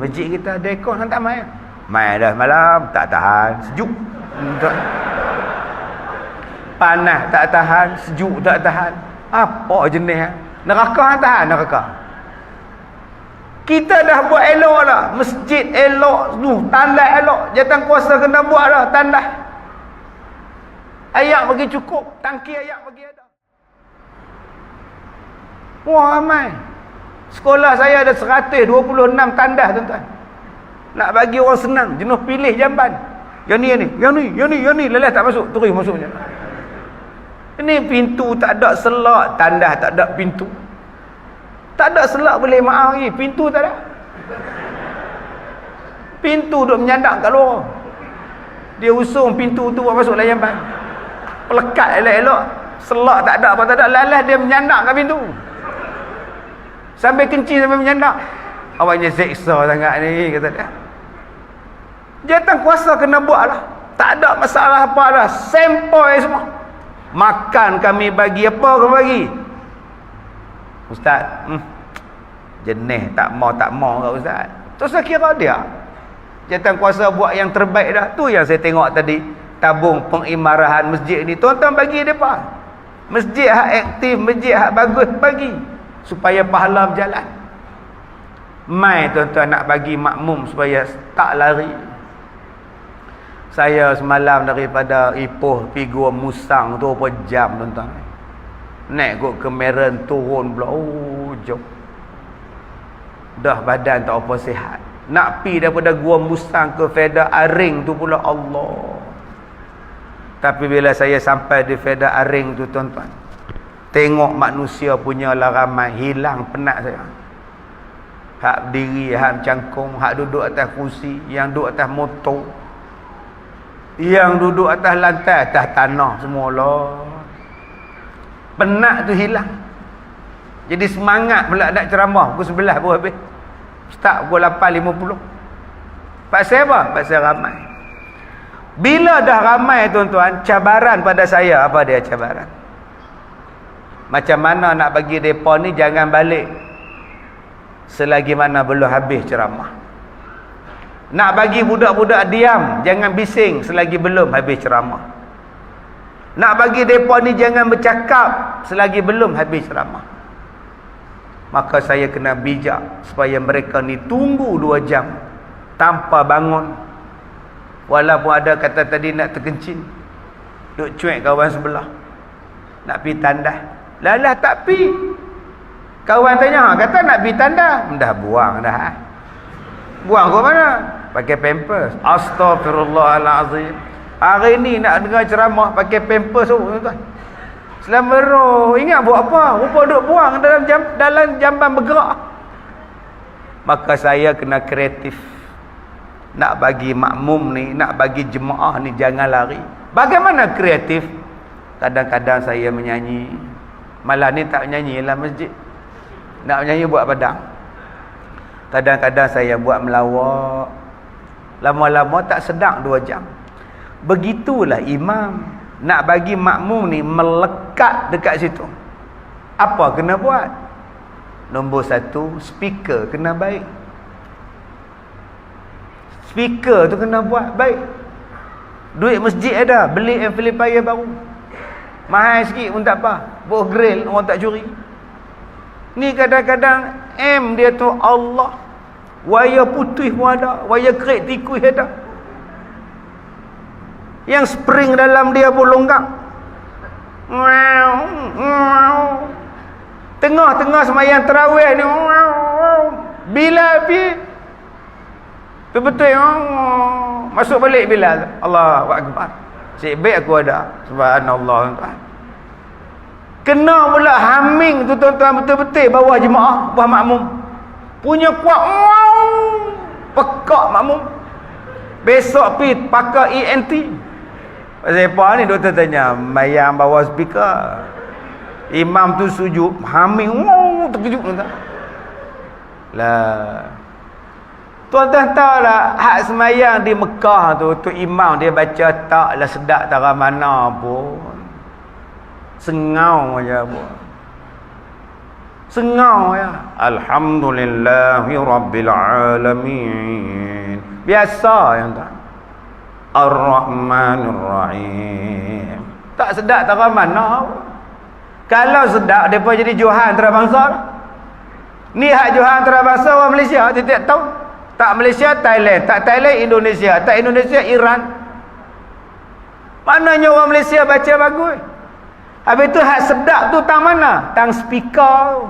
masjid kita ada aircon tak main? Main dah malam tak tahan sejuk. Tak. panas tak tahan sejuk tak tahan. Apa jenis neraka tahan neraka? Kita dah buat elok lah masjid elok tu tanda elok. Jatan kuasa kena buat lah tanda. Ayak bagi cukup tangki ayak bagi ada. Wah ramai sekolah saya ada 126 tandas tuan-tuan nak bagi orang senang jenuh pilih jamban yang ni yang ni yang ni yang ni yang ni lelah tak masuk terus masuknya ini pintu tak ada selak tandas tak ada pintu tak ada selak boleh maaf lagi. Pintu tak ada. Pintu duk menyandak kat luar. Dia usung pintu tu buat masuk layan ban. Pelekat elok-elok. Selak tak ada apa tak ada. Lalas dia menyandak kat pintu. Sampai kencing sampai menyandak. Awaknya seksa sangat ni. Kata dia. Jatan kuasa kena buat lah. Tak ada masalah apa dah. Sempoi semua. Makan kami bagi apa kau bagi? Ustaz, hmm, jenis tak mau tak mau kat ustaz. Tu saya kira dia. Jatan kuasa buat yang terbaik dah. Tu yang saya tengok tadi. Tabung pengimarahan masjid ni. Tuan-tuan bagi depa. Masjid hak aktif, masjid hak bagus bagi supaya pahala berjalan. Mai tuan-tuan nak bagi makmum supaya tak lari. Saya semalam daripada Ipoh pergi Musang tu apa jam tuan-tuan. Naik kot ke Meran turun pula. Oh, jauh. Dah badan tak apa sihat. Nak pi daripada gua Mustang ke Feda Aring tu pula Allah. Tapi bila saya sampai di Feda Aring tu tuan-tuan. Tengok manusia punya laramai hilang penat saya. Hak diri, hak cangkung, hak duduk atas kursi, yang duduk atas motor. Yang duduk atas lantai, atas tanah semua Allah penat tu hilang jadi semangat pula nak ceramah pukul 11 pun habis start pukul 8.50 pasal apa? pasal ramai bila dah ramai tuan-tuan cabaran pada saya apa dia cabaran macam mana nak bagi mereka ni jangan balik selagi mana belum habis ceramah nak bagi budak-budak diam jangan bising selagi belum habis ceramah nak bagi mereka ni jangan bercakap selagi belum habis ceramah. Maka saya kena bijak supaya mereka ni tunggu dua jam tanpa bangun. Walaupun ada kata tadi nak terkencing. Duk cuek kawan sebelah. Nak pergi tanda. Lalah tak pi. Kawan tanya, ha, kata nak pergi tanda. Dah buang dah. Ha? Buang ke mana? Pakai pampers. Astaghfirullahalazim. Hari ni nak dengar ceramah pakai pampers tu tuan. Selama roh ingat buat apa? Rupa duk buang dalam jam dalam jamban bergerak. Maka saya kena kreatif. Nak bagi makmum ni, nak bagi jemaah ni jangan lari. Bagaimana kreatif? Kadang-kadang saya menyanyi. Malah ni tak menyanyi dalam masjid. Nak menyanyi buat padang. Kadang-kadang saya buat melawak. Lama-lama tak sedang dua jam. Begitulah imam nak bagi makmum ni melekat dekat situ. Apa kena buat? Nombor satu, speaker kena baik. Speaker tu kena buat baik. Duit masjid ada, beli amplifier baru. Mahal sikit pun tak apa. Buat grill, orang tak curi. Ni kadang-kadang M dia tu Allah. Waya putih pun ada, waya krek tikus ada. Yang spring dalam dia pun longgang. Tengah-tengah semayang terawih ni. Bila pi? Betul-betul. Masuk balik bila Allah Akbar cik baik aku ada. Subhanallah kena pula haming tu tuan-tuan betul-betul. Bawah jemaah bawah makmum. Punya kuat pekak makmum. Besok pi pakai ENT Pasal apa ni doktor tanya? Mayang bawa speaker. Imam tu sujud Haming wow, Terkejut tak? Lah Tuan-tuan tahu lah Hak semayang di Mekah tu Tu imam dia baca Taklah sedap tara mana pun Sengau aja pun Sengau ya. Alhamdulillahi rabbil alamin. Biasa yang tak. Ar-Rahmanir Rahim. Tak sedap tak mana. Kalau sedap depa jadi johan antarabangsa. Ni hak johan antarabangsa orang Malaysia tidak tahu. Tak Malaysia, Thailand, tak Thailand, Indonesia, tak Indonesia, Iran. Mananya orang Malaysia baca bagus. Habis tu hak sedap tu tang mana? Tang speaker.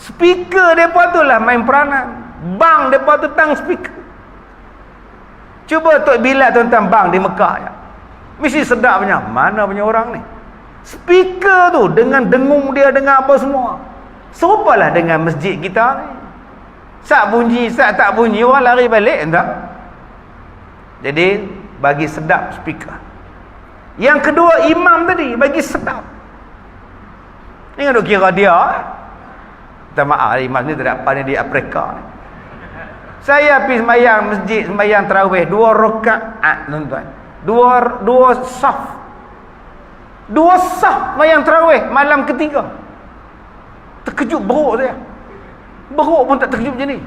Speaker depa tu lah main peranan. Bang depa tu tang speaker. Cuba Tok Bilal tentang bang di Mekah ya. Mesti sedap punya. Mana punya orang ni? Speaker tu dengan dengung dia dengan apa semua. Serupalah dengan masjid kita ni. Sak bunyi, sak tak bunyi orang lari balik entah. Jadi bagi sedap speaker. Yang kedua imam tadi bagi sedap. Ni kan kira dia. Minta maaf imam ni apa ni di Afrika. Saya pergi sembahyang masjid sembahyang tarawih dua rakaat tuan-tuan. Dua dua saf. Dua saf sembahyang tarawih malam ketiga. Terkejut beruk saya. Beruk pun tak terkejut macam ni.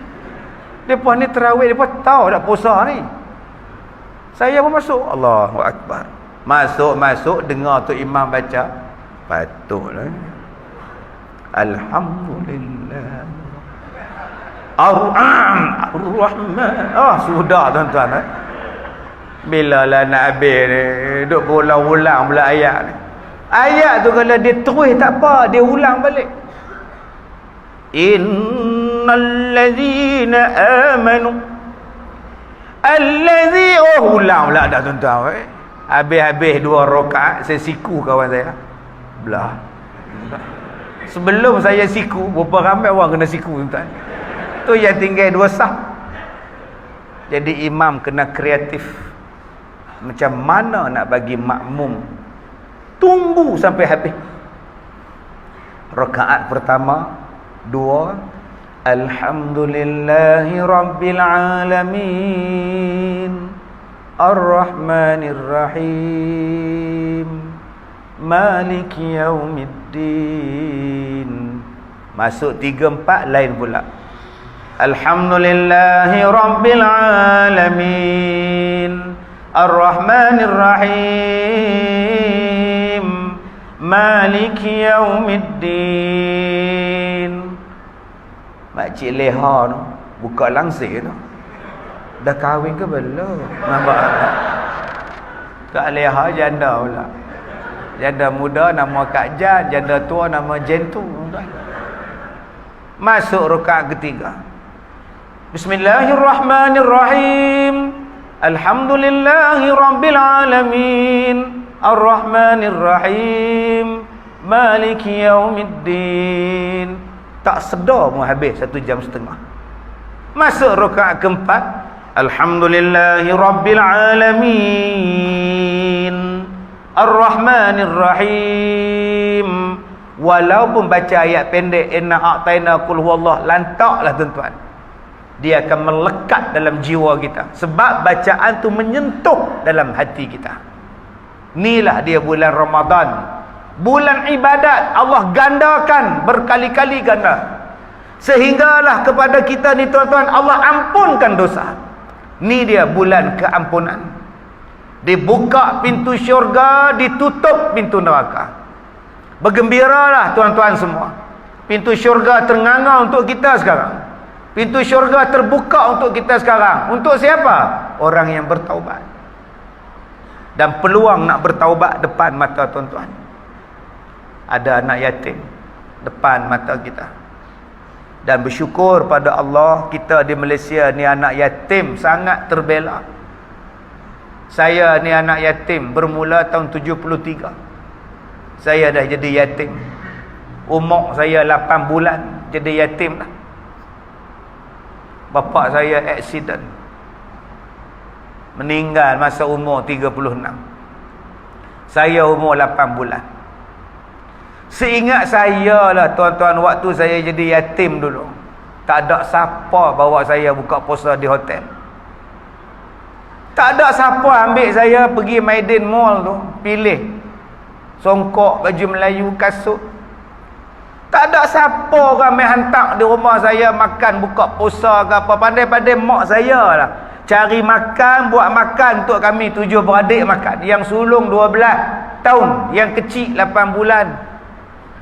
Depa ni tarawih depa tahu dak puasa ni. Saya pun masuk. Allahu akbar. Masuk-masuk dengar tu imam baca. Patutlah. Alhamdulillah. Ar-Rahman. Ah, sudah tuan-tuan eh. Bila lah nak habis ni, duk ulang-ulang pula ayat ni. Ayat tu kalau dia terus tak apa, dia ulang balik. Innal ladzina amanu Allazi oh ulang pula dah tuan-tuan eh. Habis-habis dua rakaat saya siku kawan saya. Belah. Sebelum saya siku, berapa ramai orang kena siku tuan-tuan tu yang tinggal dua sah jadi imam kena kreatif macam mana nak bagi makmum tunggu sampai habis rakaat pertama dua alhamdulillahi rabbil alamin arrahmanir rahim maliki yaumiddin masuk tiga empat lain pula الحمد لله رب العالمين الرحمن الرحيم مالك يوم الدين Makcik Leha tu Buka langsir tu Dah kahwin ke belum Nampak Kak Leha janda pula Janda muda nama Kak Jan Janda tua nama Jentu Masuk rakaat ketiga Bismillahirrahmanirrahim. Alhamdulillahi rabbil alamin. Arrahmanirrahim. Maliki yaumiddin. Tak sedar pun habis satu jam setengah. Masuk rakaat keempat. Alhamdulillahi rabbil alamin. Arrahmanirrahim. Walaupun baca ayat pendek inna a'tayna qul huwallah lantaklah tuan-tuan dia akan melekat dalam jiwa kita sebab bacaan tu menyentuh dalam hati kita inilah dia bulan Ramadan bulan ibadat Allah gandakan berkali-kali ganda sehinggalah kepada kita ni tuan-tuan Allah ampunkan dosa ni dia bulan keampunan dibuka pintu syurga ditutup pintu neraka bergembiralah tuan-tuan semua pintu syurga ternganga untuk kita sekarang Pintu syurga terbuka untuk kita sekarang. Untuk siapa? Orang yang bertaubat. Dan peluang nak bertaubat depan mata tuan-tuan. Ada anak yatim depan mata kita. Dan bersyukur pada Allah kita di Malaysia ni anak yatim sangat terbela. Saya ni anak yatim bermula tahun 73. Saya dah jadi yatim. Umur saya 8 bulan jadi yatim lah bapa saya aksiden meninggal masa umur 36 saya umur 8 bulan seingat saya lah tuan-tuan waktu saya jadi yatim dulu tak ada siapa bawa saya buka puasa di hotel tak ada siapa ambil saya pergi Maidin Mall tu pilih songkok baju Melayu kasut tak ada siapa ramai hantar di rumah saya makan buka puasa ke apa. Pandai-pandai mak saya lah. Cari makan, buat makan untuk kami tujuh beradik makan. Yang sulung dua belas tahun. Yang kecil lapan bulan.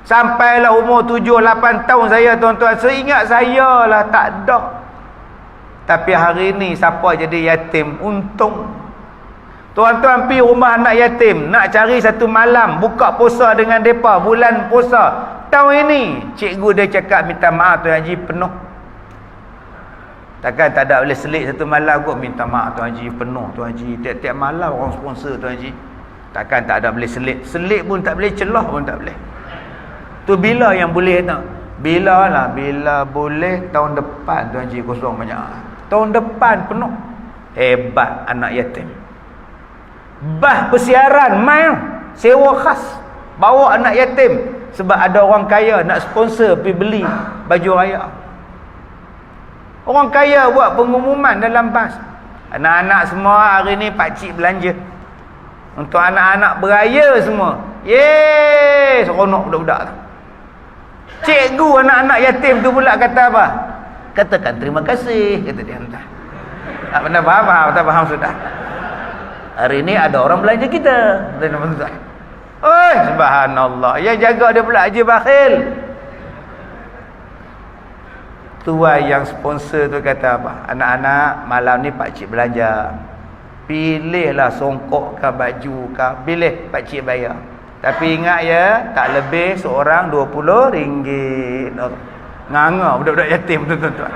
Sampailah umur tujuh lapan tahun saya tuan-tuan. Seingat saya lah tak ada. Tapi hari ni siapa jadi yatim? Untung. Tuan-tuan pergi rumah anak yatim. Nak cari satu malam. Buka puasa dengan mereka. Bulan puasa. Tahun ini. Cikgu dia cakap minta maaf Tuan Haji penuh. Takkan tak ada boleh selit satu malam kot minta maaf Tuan Haji penuh Tuan Haji. Tiap-tiap malam orang sponsor Tuan Haji. Takkan tak ada boleh selit. Selit pun tak boleh. Celah pun tak boleh. Tu bila yang boleh tak? Bila lah. Bila boleh tahun depan Tuan Haji kosong banyak. Tahun depan penuh. Hebat anak yatim. Bah persiaran. Main. Sewa khas. Bawa anak yatim. Sebab ada orang kaya nak sponsor pergi beli baju raya. Orang kaya buat pengumuman dalam bas. Anak-anak semua hari ni pakcik belanja. Untuk anak-anak beraya semua. Yeay! Seronok budak-budak. Cikgu anak-anak yatim tu pula kata apa? Katakan terima kasih. Kata dia entah. Tak pernah faham, faham. Tak faham sudah. Hari ni ada orang belanja kita. Oi, subhanallah. Yang jaga dia pula aja bakhil. Tuan yang sponsor tu kata apa? Anak-anak malam ni pak cik belanja. Pilihlah songkok ke baju ke, pilih pak cik bayar. Tapi ingat ya, tak lebih seorang RM20. Nganga budak-budak yatim tuan-tuan.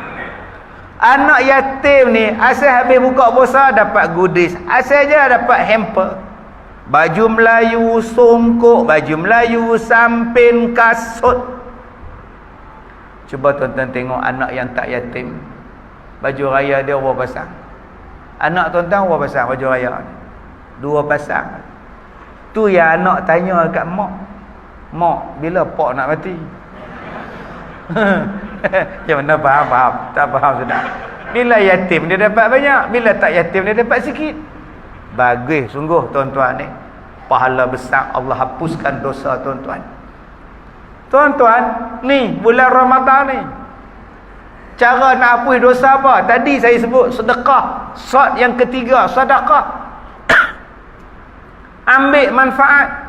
Anak yatim ni asal habis buka puasa dapat goodies. Asal je dapat hamper. Baju Melayu, songkok, baju Melayu, sampin, kasut. Cuba tuan-tuan tengok anak yang tak yatim. Baju raya dia berapa pasang? Anak tuan-tuan berapa pasang baju raya? Dua pasang. Tu yang anak tanya kat mak. Mak, bila pak nak mati? yang mana faham, faham. Tak faham sudah. Bila yatim dia dapat banyak. Bila tak yatim dia dapat sikit. Bagus sungguh tuan-tuan ni. Pahala besar Allah hapuskan dosa tuan-tuan. Tuan-tuan, ni bulan Ramadan ni. Cara nak hapus dosa apa? Tadi saya sebut sedekah. Sot yang ketiga, sedekah. Ambil manfaat.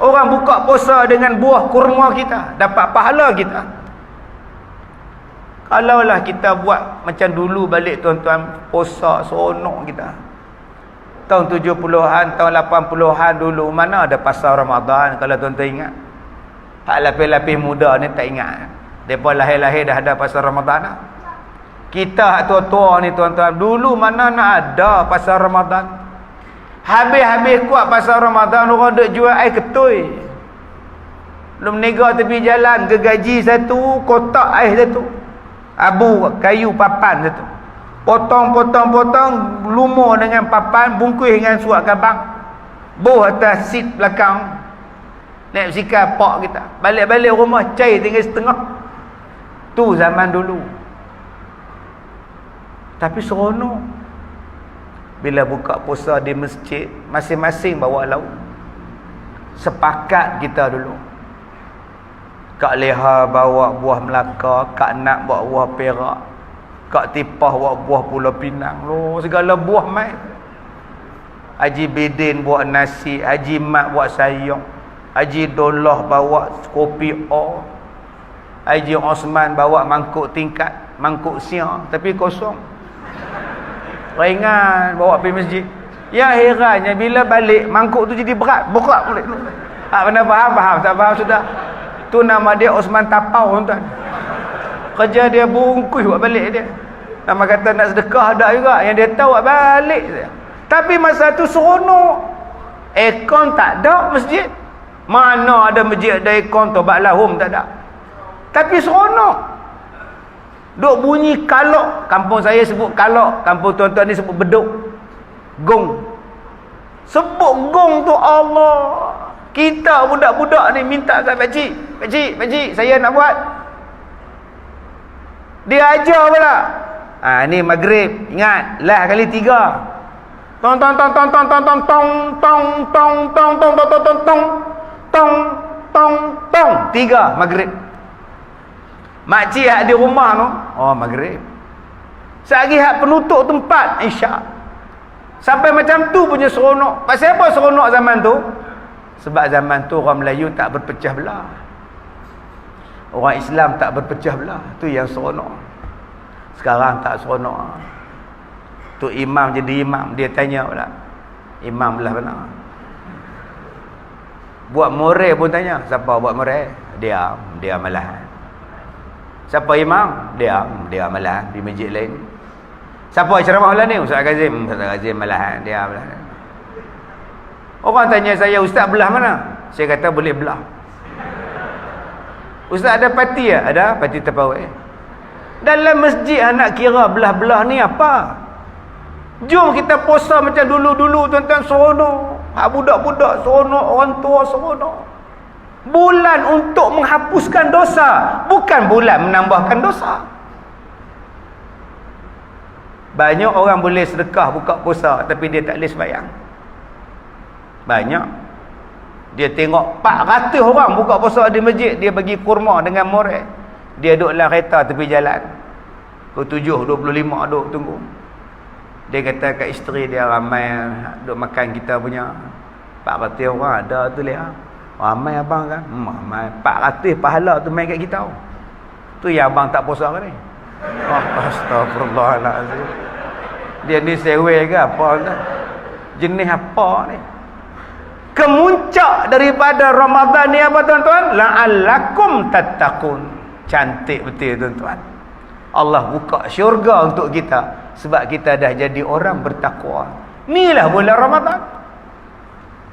Orang buka puasa dengan buah kurma kita. Dapat pahala kita. Kalaulah kita buat macam dulu balik tuan-tuan. Puasa seronok kita. Tahun 70-an, tahun 80-an dulu. Mana ada pasal Ramadan kalau tuan-tuan ingat. Hak lapis-lapis muda ni tak ingat. Mereka lahir-lahir dah ada pasal Ramadan. Kita hak tua-tua ni tuan-tuan. Dulu mana nak ada pasal Ramadan. Habis-habis kuat pasal Ramadan. Orang duk jual air ketui. Belum nega tepi jalan. Gegaji satu. Kotak air satu. Abu kayu papan satu. Potong-potong-potong. Lumur dengan papan. Bungkus dengan suat kabang. Buh atas seat belakang. Naik bersikap pak kita. Balik-balik rumah cair tinggal setengah. Tu zaman dulu. Tapi seronok. Bila buka puasa di masjid, masing-masing bawa lauk. Sepakat kita dulu. Kak Leha bawa buah Melaka, Kak Nak bawa buah Perak. Kak Tipah bawa buah Pulau Pinang. Loh, segala buah mai. Haji Bidin buat nasi, Haji Mat buat sayang. Haji Dollah bawa kopi O. Haji Osman bawa mangkuk tingkat, mangkuk siang tapi kosong. Ringan bawa pergi masjid. Ya herannya bila balik mangkuk tu jadi berat, berat balik. Tak pernah faham, faham, tak faham sudah. Tu nama dia Osman Tapau tuan. Kerja dia bungkus buat balik dia. Nama kata nak sedekah ada juga yang dia tahu buat balik. Tapi masa tu seronok. Ekon tak ada masjid. Mana ada masjid ada ikon tobat lahum tak ada. Tapi seronok. Duk bunyi kalok. Kampung saya sebut kalok. Kampung tuan-tuan ni sebut beduk. Gong. Sebut gong tu Allah. Kita budak-budak ni minta kat pakcik. Pakcik, pakcik saya nak buat. Dia ajar pula. Ha, ni maghrib. Ingat. Lah kali tiga. Tong tong tong tong tong tong tong tong tong tong tong tong tong tong tong tong tong tong tiga maghrib makcik hak di rumah tu. Oh maghrib. Sehari hak penutup tempat isyak sampai macam tu punya seronok. Pasal apa seronok zaman tu? Sebab zaman tu orang Melayu tak berpecah belah. Orang Islam tak berpecah belah. Tu yang seronok. Sekarang tak seronok. Tu imam jadi imam. Dia tanya pula. Imam belah benar buat murid pun tanya. Siapa buat murid? Diam. Dia malah siapa imam? Diam dia malah di masjid lain. Siapa ceramah lah ni? Ustaz Kazim. Ustaz Kazim malah dia malah orang tanya saya ustaz belah mana? Saya kata boleh belah. Ustaz ada parti ya ada parti terpawai. Dalam masjid anak kira belah-belah ni apa? Jom kita puasa macam dulu-dulu tuan-tuan seronok. Hak budak-budak seronok, orang tua seronok. Bulan untuk menghapuskan dosa. Bukan bulan menambahkan dosa. Banyak orang boleh sedekah buka puasa. Tapi dia tak boleh sebayang. Banyak. Dia tengok 400 orang buka puasa di masjid. Dia bagi kurma dengan murid. Dia duduk dalam kereta tepi jalan. 7, 25 duduk tunggu. Dia kata kat isteri dia ramai duk makan kita punya. 400 orang ada tu lihat. Ramai abang kan? Hmm, ramai 400 pahala tu main kat kita. Tu yang abang tak puasa kan ni? Oh, astagfirullahalazim. Dia ni sewe ke apa kan? Jenis apa ni? Kemuncak daripada Ramadan ni apa tuan-tuan? La'allakum tattaqun. Cantik betul tuan-tuan. Allah buka syurga untuk kita sebab kita dah jadi orang bertakwa inilah bulan Ramadan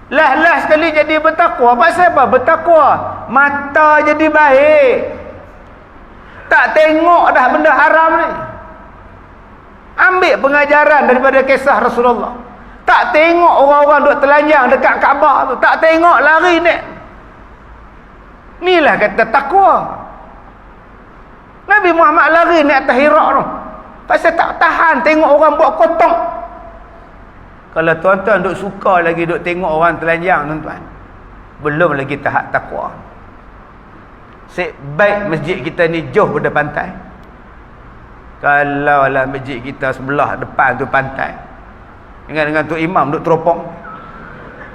lah-lah sekali jadi bertakwa. Pasal apa bertakwa? Mata jadi baik. Tak tengok dah benda haram ni. Ambil pengajaran daripada kisah Rasulullah. Tak tengok orang-orang duk telanjang dekat Kaabah tu. Tak tengok lari ni. Inilah kata takwa. Nabi Muhammad lari ni atas hirak tu. Pasal tak tahan tengok orang buat kotak. Kalau tuan-tuan duk suka lagi duk tengok orang telanjang tuan-tuan. Belum lagi tahap takwa. Sebaik masjid kita ni jauh pada pantai. Kalau lah masjid kita sebelah depan tu pantai. Dengan dengan tu imam duk teropong.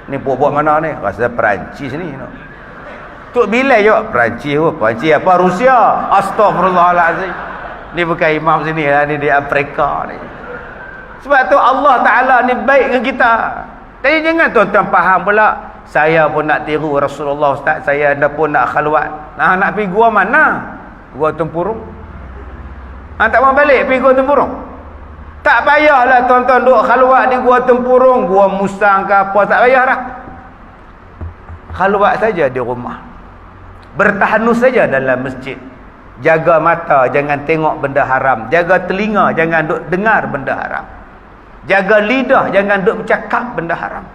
Ni buat-buat mana ni? Rasa Perancis ni. No. Tuk Bilal juga. Perancis apa? Perancis apa? Rusia. Astagfirullahaladzim. Ni bukan imam sini lah. Ni di Afrika ni. Sebab tu Allah Ta'ala ni baik dengan kita. Tapi jangan tuan-tuan faham pula. Saya pun nak tiru Rasulullah Ustaz. Saya anda pun nak khaluat. Nah, nak pergi gua mana? Gua tempurung. Ha, tak mau balik pergi gua tempurung. Tak payahlah tuan-tuan duduk khaluat di gua tempurung. Gua musang ke apa. Tak payah dah. Khaluat saja di rumah. Bertahanus saja dalam masjid. Jaga mata jangan tengok benda haram. Jaga telinga jangan duk dengar benda haram. Jaga lidah jangan duk bercakap benda haram.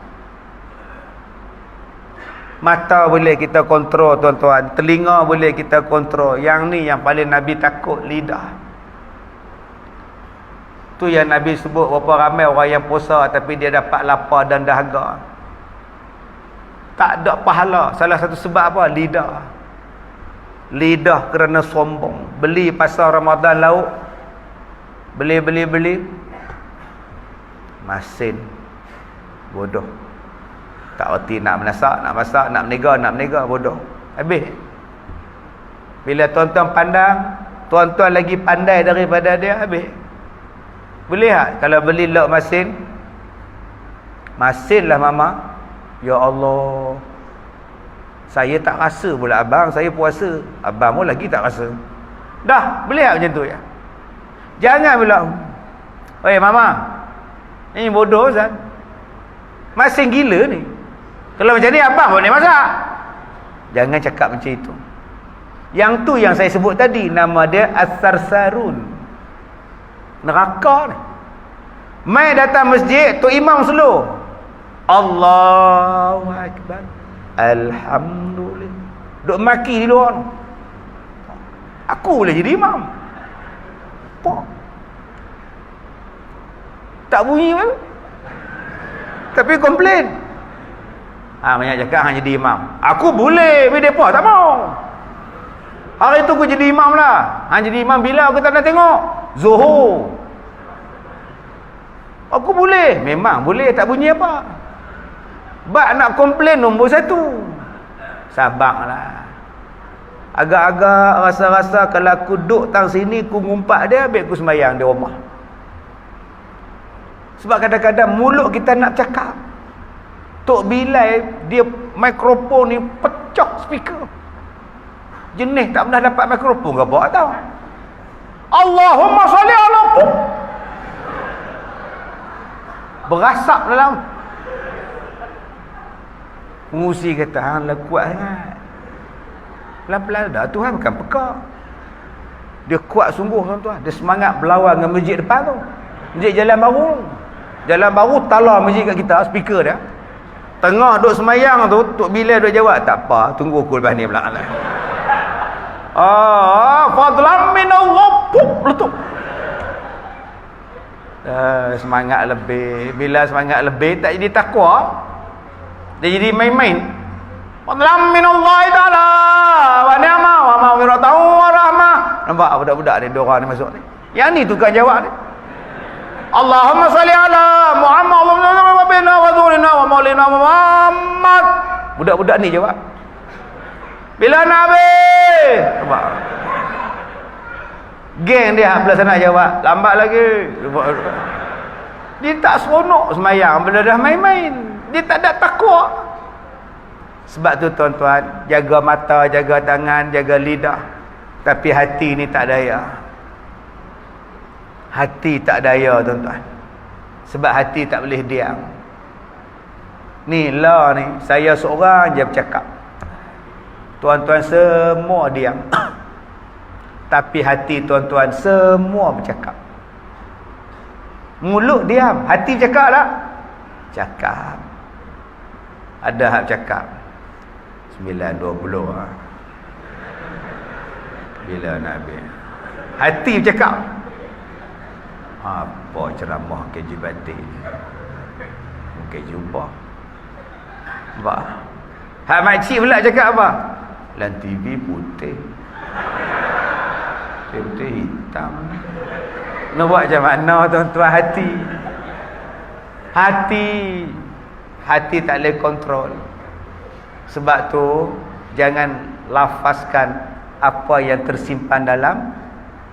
Mata boleh kita kontrol tuan-tuan. Telinga boleh kita kontrol. Yang ni yang paling Nabi takut lidah. Tu yang Nabi sebut berapa ramai orang yang puasa tapi dia dapat lapar dan dahaga. Tak ada pahala. Salah satu sebab apa? Lidah lidah kerana sombong beli pasal Ramadan lauk beli beli beli masin. Bodoh. Tak erti nak menasak nak masak nak menega nak menega bodoh. Habis. Bila tuan-tuan pandang tuan-tuan lagi pandai daripada dia habis. Boleh tak kalau beli lauk masin? Masin lah mama. Ya Allah. Saya tak rasa pula abang saya puasa. Abang pun lagi tak rasa. Dah boleh tak macam tu ya? Jangan pula. Oi mama ini bodoh Ustaz masing gila ni kalau macam ni abang boleh masak jangan cakap macam itu yang tu yang saya sebut tadi nama dia As-Sarsarun neraka ni mai datang masjid tu imam slow Allahu Akbar Alhamdulillah. Duk maki di luar. Aku boleh jadi imam. Apa? Tak bunyi pun. Tapi komplain. Ha, banyak cakap hang jadi imam. Aku boleh, tapi depa tak mau. Hari tu aku jadi imam lah. Hang jadi imam bila aku tak nak tengok? Zuhur. Aku boleh. Memang boleh, tak bunyi apa. Bak nak komplain nombor satu. Sabarlah. Agak-agak rasa-rasa kalau aku duduk tang sini, aku ngumpat dia, habis aku semayang di rumah. Sebab kadang-kadang mulut kita nak cakap. Tok Bilal dia mikrofon ni pecah speaker. Jenis tak pernah dapat mikrofon ke apa tahu. Allahumma salli ala puk. Berasap dalam. Pengusi kata, hang lah kuat sangat. Pelan-pelan dah, Tuhan bukan pekak. Dia kuat sungguh tuan-tuan. Dia semangat berlawan dengan masjid depan tu. Masjid Jalan Baru. Jalan Baru talar masjid kat kita, speaker dia. Tengah duk semayang tu, Tok Bila duk jawab, tak apa, tunggu aku lepas ni pula. Ah, fadlan min Allah, puk, letup. Uh, semangat lebih. Bila semangat lebih, tak jadi takwa. Dia jadi main-main. Fadlan min Allah ta'ala. Wa ni'ma wa ma'wiratahu wa rahmah. Nampak budak-budak ni, dua orang ni masuk ni. Yang ni tukar jawab ni. Allahumma salli ala Muhammad Allahumma wa bina wa dhulina wa maulina wa Muhammad. Budak-budak ni jawab bila Nabi geng dia belah sana jawab lambat lagi. Dia tak seronok semayang. Bila dah main-main. Dia tak ada takwa sebab tu tuan-tuan jaga mata jaga tangan jaga lidah. Tapi hati ni tak daya Hati tak daya tuan-tuan. Sebab hati tak boleh diam. Ni lah ni. Saya seorang je bercakap. Tuan-tuan semua diam. Tapi hati tuan-tuan semua bercakap. Mulut diam. Hati bercakap tak? Cakap. Ada hak cakap. 9.20 ha. Bila nak habis. Hati bercakap. Apa ceramah keji batin Mungkin jumpa. Nampak Hak makcik pula cakap apa? Dalam TV putih. Putih hitam. Nak buat macam mana tuan-tuan? Hati. Hati. Hati tak boleh kontrol. Sebab tu Jangan lafazkan Apa yang tersimpan dalam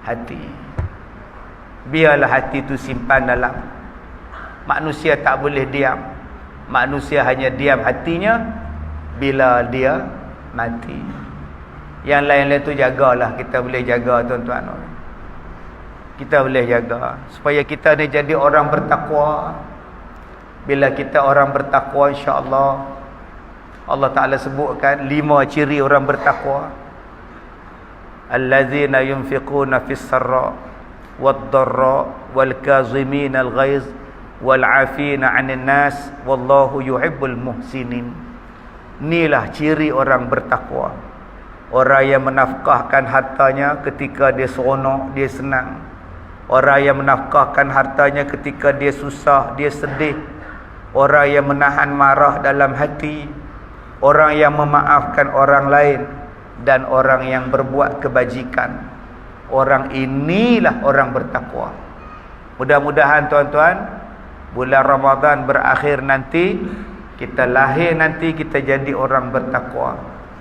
Hati biarlah hati itu simpan dalam. Manusia tak boleh diam. Manusia hanya diam hatinya bila dia mati. Yang lain-lain tu jagalah. Kita boleh jaga tuan-tuan. Kita boleh jaga. Supaya kita ni jadi orang bertakwa. Bila kita orang bertakwa insya-Allah Allah Taala sebutkan lima ciri orang bertakwa. Allazina yunfiquna fis sarra والضراء والكاظمين الغيظ والعافين عن الناس والله يحب المحسنين. Inilah ciri orang bertakwa. Orang yang menafkahkan hartanya ketika dia seronok, dia senang. Orang yang menafkahkan hartanya ketika dia susah, dia sedih. Orang yang menahan marah dalam hati. Orang yang memaafkan orang lain Dan orang yang berbuat kebajikan. Orang inilah orang bertakwa. Mudah-mudahan tuan-tuan bulan Ramadan berakhir nanti kita lahir nanti kita jadi orang bertakwa.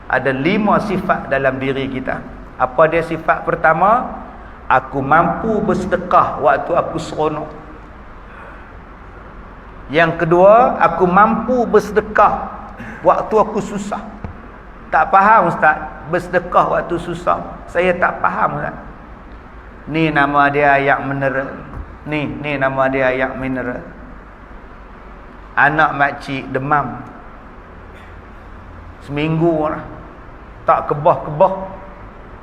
Ada lima sifat dalam diri kita. Apa dia sifat pertama? Aku mampu bersedekah waktu aku seronok. Yang kedua, aku mampu bersedekah waktu aku susah. Tak faham ustaz, bersedekah waktu susah. Saya tak faham ustaz. Ni nama dia ayak mineral. Ni, ni nama dia ayak mineral. Anak makcik demam. Seminggu lah. Tak kebah-kebah.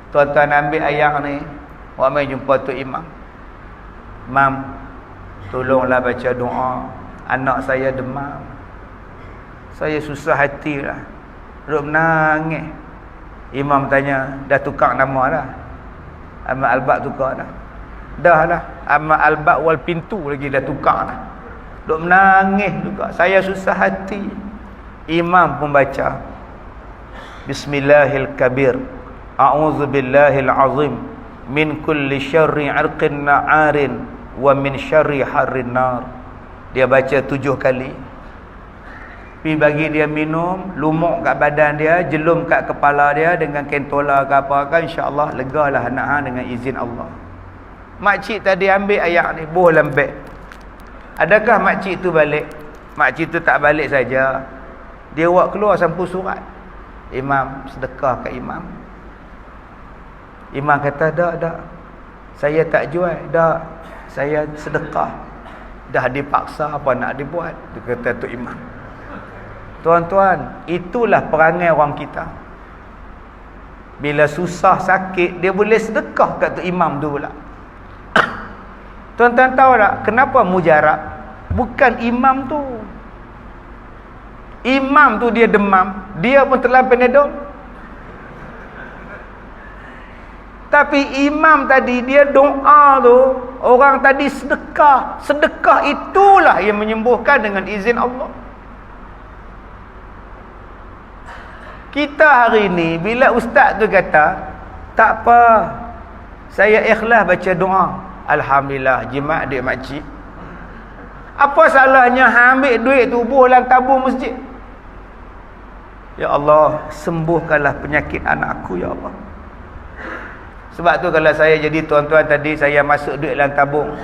Tuan-tuan ambil ayak ni. Awak main jumpa tu imam. Mam, tolonglah baca doa. Anak saya demam. Saya susah hati lah. Duduk menangis. Imam tanya, dah tukar nama lah. Amal albak tukar dah. Dah lah. Amal albak wal pintu lagi dah tukar dah. Duk menangis juga. Saya susah hati. imam pun baca bismillahil kabir a'udzu azim min kulli syarri 'arqin na'arin wa min syarri harrin nar dia baca tujuh kali Pi bagi dia minum, lumuk kat badan dia, jelum kat kepala dia dengan kentola ke apa kan insya-Allah legalah anak hang dengan izin Allah. Mak cik tadi ambil ayat ni, boh lembek. Adakah mak cik tu balik? Mak cik tu tak balik saja. Dia buat keluar sampul surat. Imam sedekah ke imam. Imam kata, "Dak, dak. Saya tak jual, dak. Saya sedekah." Dah dipaksa apa nak dibuat? Dia kata tu imam. Tuan-tuan, itulah perangai orang kita. Bila susah, sakit, dia boleh sedekah kat tu imam tu pula. Tuan-tuan tahu tak kenapa mujarab? Bukan imam tu. Imam tu dia demam, dia pun telah penedol. Tapi imam tadi dia doa tu, orang tadi sedekah. Sedekah itulah yang menyembuhkan dengan izin Allah. Kita hari ni bila ustaz tu kata, tak apa. Saya ikhlas baca doa. Alhamdulillah jimat duit makcik. Apa salahnya ambil duit tu dalam tabung masjid? Ya Allah, sembuhkanlah penyakit anak aku ya Allah. Sebab tu kalau saya jadi tuan-tuan tadi saya masuk duit dalam tabung.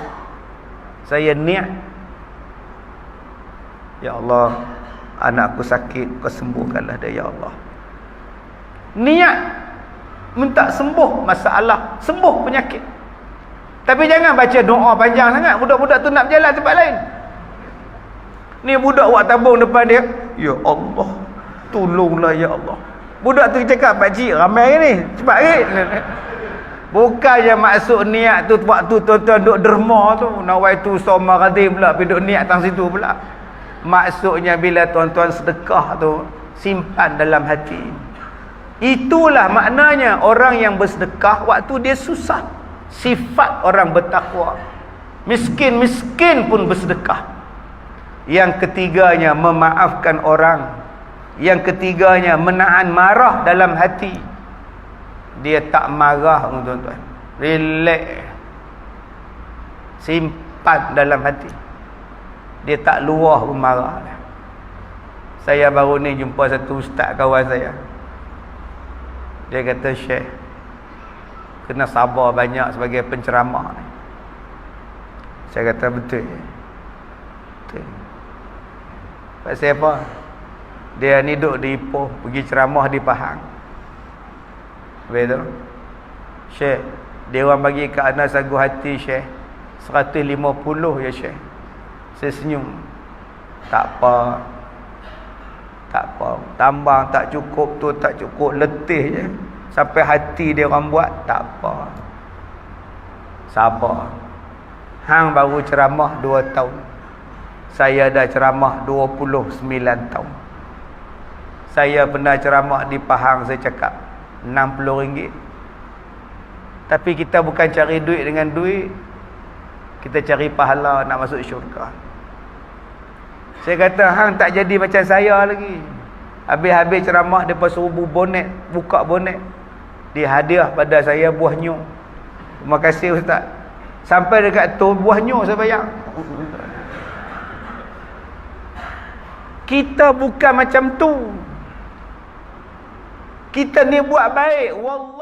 Saya niat Ya Allah, anak aku sakit, kau sembuhkanlah dia ya Allah niat minta sembuh masalah sembuh penyakit. Tapi jangan baca doa panjang sangat. Budak-budak tu nak berjalan tempat lain. Ni budak buat tabung depan dia ya Allah tolonglah ya Allah. Budak tu cakap pakcik ramai ni cepat ni bukan je maksud niat tu waktu tuan-tuan duduk derma tu nawai tu soma radhi pula pergi duduk niat tang situ pula. Maksudnya bila tuan-tuan sedekah tu simpan dalam hati Itulah maknanya orang yang bersedekah waktu dia susah. Sifat orang bertakwa. Miskin-miskin pun bersedekah. Yang ketiganya memaafkan orang. Yang ketiganya menahan marah dalam hati. Dia tak marah tuan-tuan. Relax. Simpan dalam hati. Dia tak luah pun marah. Saya baru ni jumpa satu ustaz kawan saya. Dia kata Syekh Kena sabar banyak sebagai penceramah ni. Saya kata betul. Betul. Pasal apa? Dia ni duduk di Ipoh Pergi ceramah di Pahang. Betul Syekh Dia orang bagi ke anak sagu hati Syekh 150 ya Syekh. Saya senyum. Tak apa tak apa. Tambang tak cukup tu tak cukup letih je. Sampai hati dia orang buat tak apa. Sabar. Hang baru ceramah 2 tahun. Saya dah ceramah 29 tahun. Saya pernah ceramah di Pahang saya cakap 60 ringgit. Tapi kita bukan cari duit dengan duit. Kita cari pahala nak masuk syurga saya kata hang tak jadi macam saya lagi. Habis-habis ceramah depa suruh bonet, buka bonet. Dia hadiah pada saya buah nyok. Terima kasih ustaz. Sampai dekat tu buah nyok saya bayar. Kita bukan macam tu. Kita ni buat baik. Wallah